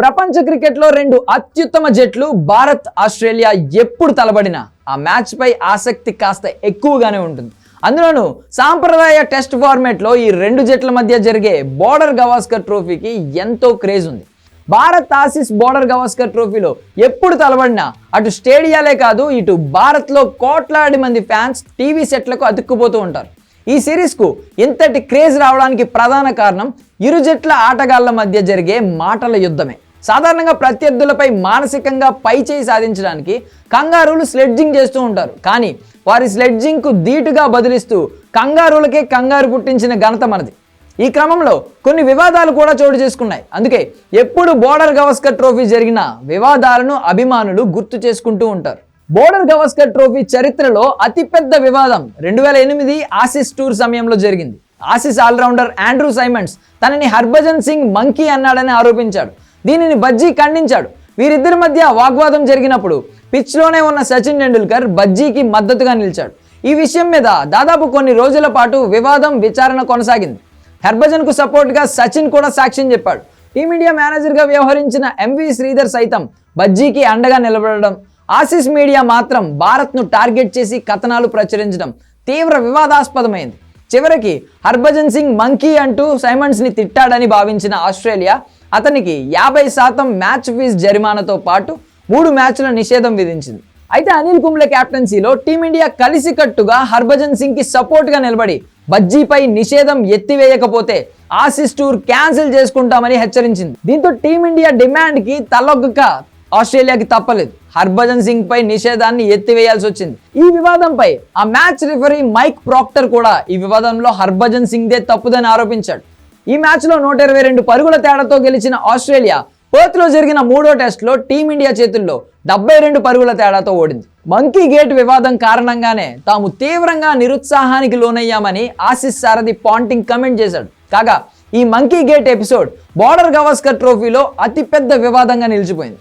ప్రపంచ క్రికెట్లో రెండు అత్యుత్తమ జట్లు భారత్ ఆస్ట్రేలియా ఎప్పుడు తలబడినా ఆ మ్యాచ్పై ఆసక్తి కాస్త ఎక్కువగానే ఉంటుంది. అందులోనూ సాంప్రదాయ టెస్ట్ ఫార్మేట్లో ఈ రెండు జట్ల మధ్య జరిగే బోర్డర్ గవాస్కర్ ట్రోఫీకి ఎంతో క్రేజ్ ఉంది. భారత్ ఆసిస్ బోర్డర్ గవాస్కర్ ట్రోఫీలో ఎప్పుడు తలబడినా అటు స్టేడియాలే కాదు ఇటు భారత్లో కోట్లాది మంది ఫ్యాన్స్ టీవీ సెట్లకు అతుక్కుపోతూ ఉంటారు. ఈ సిరీస్కు ఇంతటి క్రేజ్ రావడానికి ప్రధాన కారణం ఇరు జట్ల ఆటగాళ్ళ మధ్య జరిగే మాటల యుద్ధమే. సాధారణంగా ప్రత్యర్థులపై మానసికంగా పై చేయి సాధించడానికి కంగారులు స్లెడ్జింగ్ చేస్తూ ఉంటారు. కానీ వారి స్లెడ్జింగ్కు ధీటుగా బదిలిస్తూ కంగారులకే కంగారు పుట్టించిన ఘనత మనది. ఈ క్రమంలో కొన్ని వివాదాలు కూడా చోటు చేసుకున్నాయి. అందుకే ఎప్పుడు బోర్డర్ గవస్కర్ ట్రోఫీ జరిగిన వివాదాలను అభిమానులు గుర్తు చేసుకుంటూ ఉంటారు. బోర్డర్ గవస్కర్ ట్రోఫీ చరిత్రలో అతిపెద్ద వివాదం రెండు వేల ఎనిమిది ఆసిస్ టూర్ సమయంలో జరిగింది. ఆసిస్ ఆల్రౌండర్ ఆండ్రూ సైమండ్స్ తనని హర్భజన్ సింగ్ మంకీ అన్నాడని ఆరోపించాడు. దీనిని బజ్జీ ఖండించాడు. వీరిద్దరి మధ్య వాగ్వాదం జరిగినప్పుడు పిచ్లోనే ఉన్న సచిన్ టెండూల్కర్ బజ్జీకి మద్దతుగా నిలిచాడు. ఈ విషయం మీద దాదాపు కొన్ని రోజుల పాటు వివాదం విచారణ కొనసాగింది. హర్భజన్కు సపోర్ట్గా సచిన్ కూడా సాక్ష్యం చెప్పాడు. టీమిండియా మేనేజర్గా వ్యవహరించిన ఎంవి శ్రీధర్ సైతం బజ్జీకి అండగా నిలబడడం ఆసిస్ మీడియా మాత్రం భారత్ను టార్గెట్ చేసి కథనాలు ప్రచురించడం తీవ్ర వివాదాస్పదమైంది. చివరికి హర్భజన్ సింగ్ మంకీ అంటూ సైమండ్స్ని తిట్టాడని భావించిన ఆస్ట్రేలియా అతనికి యాభై శాతం మ్యాచ్ ఫీజు జరిమానాతో పాటు మూడు మ్యాచ్ల నిషేధం విధించింది. అయితే అనిల్ కుంబ్లే కెప్టెన్సీలో టీమిండియా కలిసికట్టుగా హర్భజన్ సింగ్కి సపోర్ట్గా నిలబడి బజ్జీపై నిషేధం ఎత్తివేయకపోతే ఆసిస్ టూర్ క్యాన్సిల్ చేసుకుంటామని హెచ్చరించింది. దీంతో టీమిండియా డిమాండ్కి తలొగ్గక ఆస్ట్రేలియాకి తప్పలేదు. హర్భజన్ సింగ్ పై నిషేధాన్ని ఎత్తివేయాల్సి వచ్చింది. ఈ వివాదంపై ఆ మ్యాచ్ రిఫరీ మైక్ ప్రాక్టర్ కూడా ఈ వివాదంలో హర్భజన్ సింగ్ దే తప్పుదని ఆరోపించాడు. ఈ మ్యాచ్లో నూట ఇరవై రెండు పరుగుల తేడాతో గెలిచిన ఆస్ట్రేలియా పర్త్లో జరిగిన మూడో టెస్ట్లో టీమిండియా చేతుల్లో డెబ్బై రెండు పరుగుల తేడాతో ఓడింది. మంకీ గేట్ వివాదం కారణంగానే తాము తీవ్రంగా నిరుత్సాహానికి లోనయ్యామని ఆశీస్ సారథి పాంటింగ్ కమెంట్ చేశాడు. కాగా ఈ monkey gate episode border Gavaskar ట్రోఫీలో అతిపెద్ద వివాదంగా నిలిచిపోయింది.